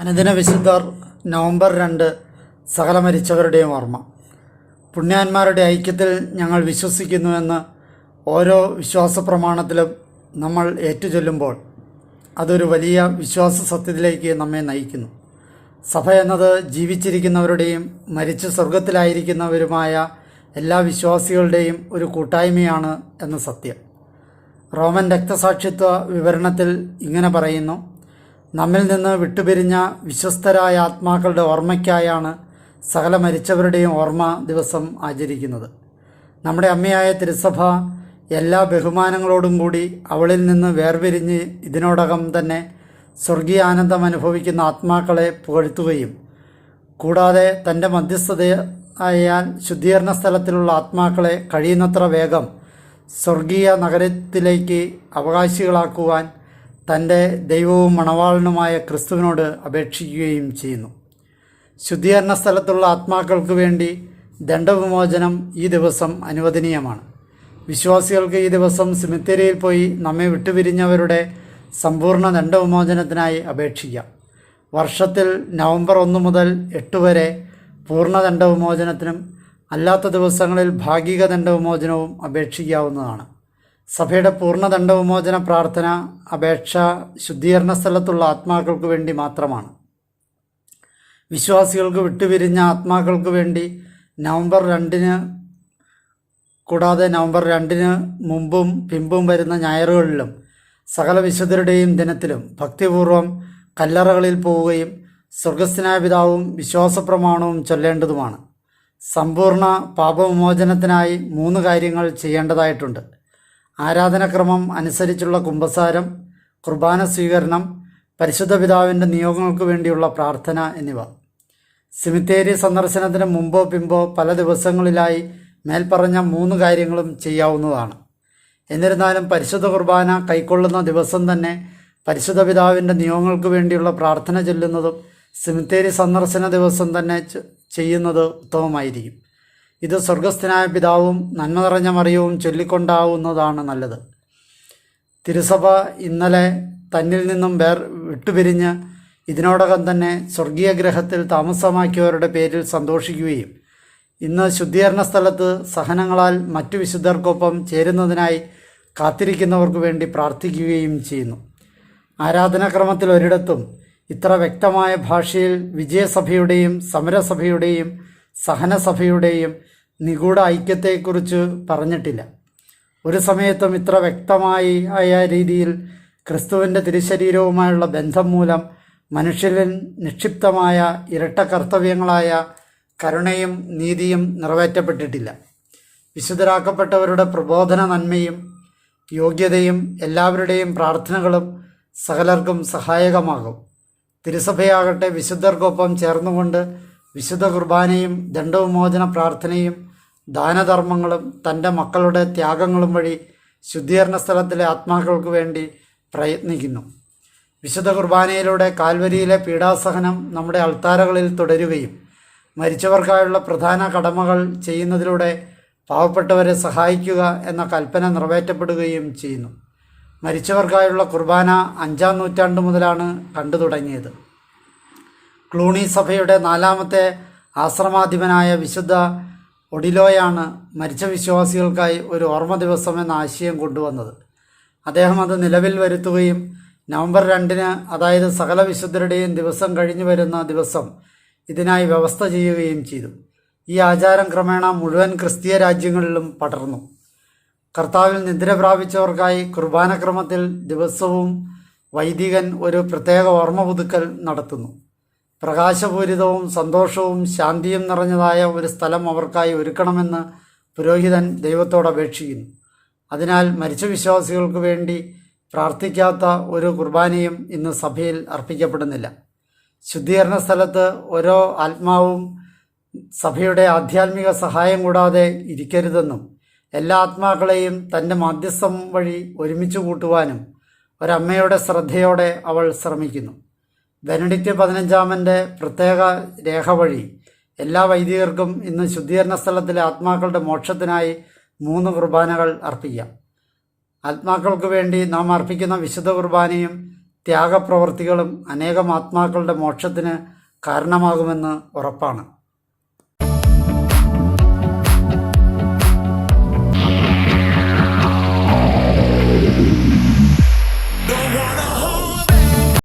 അനുദിന വിശുദ്ധർ നവംബർ രണ്ട് സകല മരിച്ചവരുടെയും ഓർമ്മ. പുണ്യാന്മാരുടെ ഐക്യത്തിൽ ഞങ്ങൾ വിശ്വസിക്കുന്നുവെന്ന് ഓരോ വിശ്വാസ പ്രമാണത്തിലും നമ്മൾ ഏറ്റുചൊല്ലുമ്പോൾ അതൊരു വലിയ വിശ്വാസ സത്യത്തിലേക്ക് നമ്മെ നയിക്കുന്നു. സഭ എന്നത് ജീവിച്ചിരിക്കുന്നവരുടെയും മരിച്ച് സ്വർഗത്തിലായിരിക്കുന്നവരുമായ എല്ലാ വിശ്വാസികളുടെയും ഒരു കൂട്ടായ്മയാണ് എന്ന സത്യം. റോമൻ രക്തസാക്ഷിത്വ വിവരണത്തിൽ ഇങ്ങനെ പറയുന്നു നമ്മിൽ നിന്ന് വിട്ടുപിരിഞ്ഞ വിശ്വസ്തരായ ആത്മാക്കളുടെ ഓർമ്മയ്ക്കായാണ് സകല മരിച്ചവരുടെയും ഓർമ്മ ദിവസം ആചരിക്കുന്നത്. നമ്മുടെ അമ്മയായ തിരുസഭ എല്ലാ ബഹുമാനങ്ങളോടും കൂടി അവളിൽ നിന്ന് വേർപിരിഞ്ഞ് ഇതിനോടകം തന്നെ സ്വർഗീയ ആനന്ദം അനുഭവിക്കുന്ന ആത്മാക്കളെ പുകഴ്ത്തുകയും കൂടാതെ തന്റെ മധ്യസ്ഥതയായാൽ ശുദ്ധീകരണ സ്ഥലത്തിലുള്ള ആത്മാക്കളെ കഴിയുന്നത്ര വേഗം സ്വർഗീയ നഗരത്തിലേക്ക് അവകാശികളാക്കുവാൻ തന്റെ ദൈവവും മണവാളനുമായ ക്രിസ്തുവിനോട് അപേക്ഷിക്കുകയും ചെയ്യുന്നു. ശുദ്ധീകരണ സ്ഥലത്തുള്ള ആത്മാക്കൾക്ക് വേണ്ടി ദണ്ഡവിമോചനം ഈ ദിവസം അനുവദനീയമാണ്. വിശ്വാസികൾക്ക് ഈ ദിവസം സിമിത്തേരിയിൽ പോയി നമ്മെ വിട്ടുപിരിഞ്ഞവരുടെ സമ്പൂർണ ദണ്ഡവിമോചനത്തിനായി അപേക്ഷിക്കാം. വർഷത്തിൽ നവംബർ ഒന്ന് മുതൽ എട്ട് വരെ പൂർണ ദണ്ഡവിമോചനത്തിനും അല്ലാത്ത ദിവസങ്ങളിൽ ഭാഗിക ദണ്ഡവിമോചനവും അപേക്ഷിക്കാവുന്നതാണ്. സഭയുടെ പൂർണ ദണ്ഡവിമോചന പ്രാർത്ഥന അപേക്ഷ ശുദ്ധീകരണ സ്ഥലത്തുള്ള ആത്മാക്കൾക്ക് വേണ്ടി മാത്രമാണ്. വിശ്വാസികൾക്ക് വിട്ടുപിരിഞ്ഞ ആത്മാക്കൾക്ക് വേണ്ടി നവംബർ രണ്ടിന് കൂടാതെ നവംബർ രണ്ടിന് മുമ്പും പിമ്പും വരുന്ന ഞായറുകളിലും സകല വിശുദ്ധരുടെയും ദിനത്തിലും ഭക്തിപൂർവം കല്ലറകളിൽ പോവുകയും സ്വർഗസ്നായ പിതാവും വിശ്വാസപ്രമാണവും ചൊല്ലേണ്ടതുമാണ്. സമ്പൂർണ പാപവിമോചനത്തിനായി മൂന്ന് കാര്യങ്ങൾ ചെയ്യേണ്ടതായിട്ടുണ്ട്. ആരാധനക്രമം അനുസരിച്ചുള്ള കുംഭസാരം കുർബാന സ്വീകരണം പരിശുദ്ധ പിതാവിന്റെ നിയോഗങ്ങൾക്ക് വേണ്ടിയുള്ള പ്രാർത്ഥന എന്നിവ. സിമിത്തേരി സന്ദർശനത്തിന് മുമ്പോ പിമ്പോ പല ദിവസങ്ങളിലായി മേൽപ്പറഞ്ഞ മൂന്ന് കാര്യങ്ങളും ചെയ്യാവുന്നതാണ്. എന്നിരുന്നാലും പരിശുദ്ധ കുർബാന കൈക്കൊള്ളുന്ന ദിവസം തന്നെ പരിശുദ്ധ പിതാവിന്റെ നിയോഗങ്ങൾക്ക് വേണ്ടിയുള്ള പ്രാർത്ഥന ചൊല്ലുന്നതും സിമിത്തേരി സന്ദർശന ദിവസം തന്നെ ചെയ്യുന്നത് ഉത്തമമായിരിക്കും. ഇത് സ്വർഗസ്ഥനായ പിതാവും നന്മ നിറഞ്ഞ മറിയവും ചൊല്ലിക്കൊണ്ടാവുന്നതാണ് നല്ലത്. തിരുസഭ ഇന്നലെ തന്നിൽ നിന്നും വേർ വിട്ടുപിരിഞ്ഞ് ഇതിനോടകം തന്നെ സ്വർഗീയ ഗ്രഹത്തിൽ താമസമാക്കിയവരുടെ പേരിൽ സന്തോഷിക്കുകയും ഇന്ന് ശുദ്ധീകരണ സ്ഥലത്ത് സഹനങ്ങളാൽ മറ്റു വിശുദ്ധർക്കൊപ്പം ചേരുന്നതിനായി കാത്തിരിക്കുന്നവർക്ക് വേണ്ടി പ്രാർത്ഥിക്കുകയും ചെയ്യുന്നു. ആരാധനാക്രമത്തിൽ ഒരിടത്തും ഇത്ര വ്യക്തമായ ഭാഷയിൽ വിജയസഭയുടെയും സമരസഭയുടെയും സഹനസഭയുടെയും നിഗൂഢ ഐക്യത്തെക്കുറിച്ച് പറഞ്ഞിട്ടില്ല. ഒരു സമയത്തും ഇത്ര വ്യക്തമായി ആയ രീതിയിൽ ക്രിസ്തുവിന്റെ തിരുശരീരവുമായുള്ള ബന്ധം മൂലം മനുഷ്യരിൽ നിക്ഷിപ്തമായ ഇരട്ട കർത്തവ്യങ്ങളായ കരുണയും നീതിയും നിറവേറ്റപ്പെട്ടിട്ടില്ല. വിശുദ്ധരാക്കപ്പെട്ടവരുടെ പ്രബോധന നന്മയും യോഗ്യതയും എല്ലാവരുടെയും പ്രാർത്ഥനകളും സകലർക്കും സഹായകമാകും. തിരുസഭയാകട്ടെ വിശുദ്ധർക്കൊപ്പം ചേർന്നുകൊണ്ട് വിശുദ്ധ കുർബാനയും ദണ്ഡവിമോചന പ്രാർത്ഥനയും ദാനധർമ്മങ്ങളും തന്റെ മക്കളുടെ ത്യാഗങ്ങളും വഴി ശുദ്ധീകരണ സ്ഥലത്തിലെ ആത്മാക്കൾക്ക് വേണ്ടി പ്രയത്നിക്കുന്നു. വിശുദ്ധ കുർബാനയിലൂടെ കാൽവരിയിലെ പീഡാസഹനം നമ്മുടെ അൾത്താരകളിൽ തുടരുകയും മരിച്ചവർക്കായുള്ള പ്രധാന കടമകൾ ചെയ്യുന്നതിലൂടെ പാവപ്പെട്ടവരെ സഹായിക്കുക എന്ന കൽപ്പന നിറവേറ്റപ്പെടുകയും ചെയ്യുന്നു. മരിച്ചവർക്കായുള്ള കുർബാന അഞ്ചാം നൂറ്റാണ്ട് മുതലാണ് കണ്ടു തുടങ്ങിയത് ക്ലൂണി സഭയുടെ നാലാമത്തെ ആശ്രമാധിപനായ വിശുദ്ധ ഒഡിലോയാണ് മരിച്ച വിശ്വാസികൾക്കായി ഒരു ഓർമ്മ ദിവസം എന്ന ആശയം കൊണ്ടുവന്നത്. അദ്ദേഹം അത് നിലവിൽ വരുത്തുകയും നവംബർ രണ്ടിന് അതായത് സകല വിശുദ്ധരുടെയും ദിവസം കഴിഞ്ഞു വരുന്ന ദിവസം ഇതിനായി വ്യവസ്ഥ ചെയ്യുകയും ചെയ്തു. ഈ ആചാരം ക്രമേണ മുഴുവൻ ക്രിസ്തീയ രാജ്യങ്ങളിലും പടർന്നു. കർത്താവിൽ നിദ്ര പ്രാപിച്ചവർക്കായി കുർബാനക്രമത്തിൽ ദിവസവും വൈദികൻ ഒരു പ്രത്യേക ഓർമ്മ പുതുക്കൽ നടത്തുന്നു. പ്രകാശപൂരിതവും സന്തോഷവും ശാന്തിയും നിറഞ്ഞതായ ഒരു സ്ഥലം അവർക്കായി ഒരുക്കണമെന്ന് പുരോഹിതൻ ദൈവത്തോട് അപേക്ഷിക്കുന്നു. അതിനാൽ മരിച്ച വിശ്വാസികൾക്ക് വേണ്ടി പ്രാർത്ഥിക്കാത്ത ഒരു കുർബാനയും ഇന്ന് സഭയിൽ അർപ്പിക്കപ്പെടുന്നില്ല. ശുദ്ധീകരണ സ്ഥലത്ത് ഓരോ ആത്മാവും സഭയുടെ ആധ്യാത്മിക സഹായം കൂടാതെ ഇരിക്കരുതെന്നും എല്ലാ ആത്മാക്കളെയും തന്റെ മാധ്യസ്ഥം വഴി ഒരുമിച്ച് കൂട്ടുവാനും ഒരമ്മയുടെ ശ്രദ്ധയോടെ അവൾ ശ്രമിക്കുന്നു. ബെനഡിക്റ്റ് പതിനഞ്ചാമന്റെ പ്രത്യേക രേഖ വഴി എല്ലാ വൈദികർക്കും ഇന്ന് ശുദ്ധീകരണ സ്ഥലത്തിലെ ആത്മാക്കളുടെ മോക്ഷത്തിനായി മൂന്ന് കുർബാനകൾ അർപ്പിക്കാം. ആത്മാക്കൾക്ക് വേണ്ടി നാം അർപ്പിക്കുന്ന വിശുദ്ധ കുർബാനയും ത്യാഗപ്രവർത്തികളും അനേകം ആത്മാക്കളുടെ മോക്ഷത്തിന് കാരണമാകുമെന്ന് ഉറപ്പാണ്.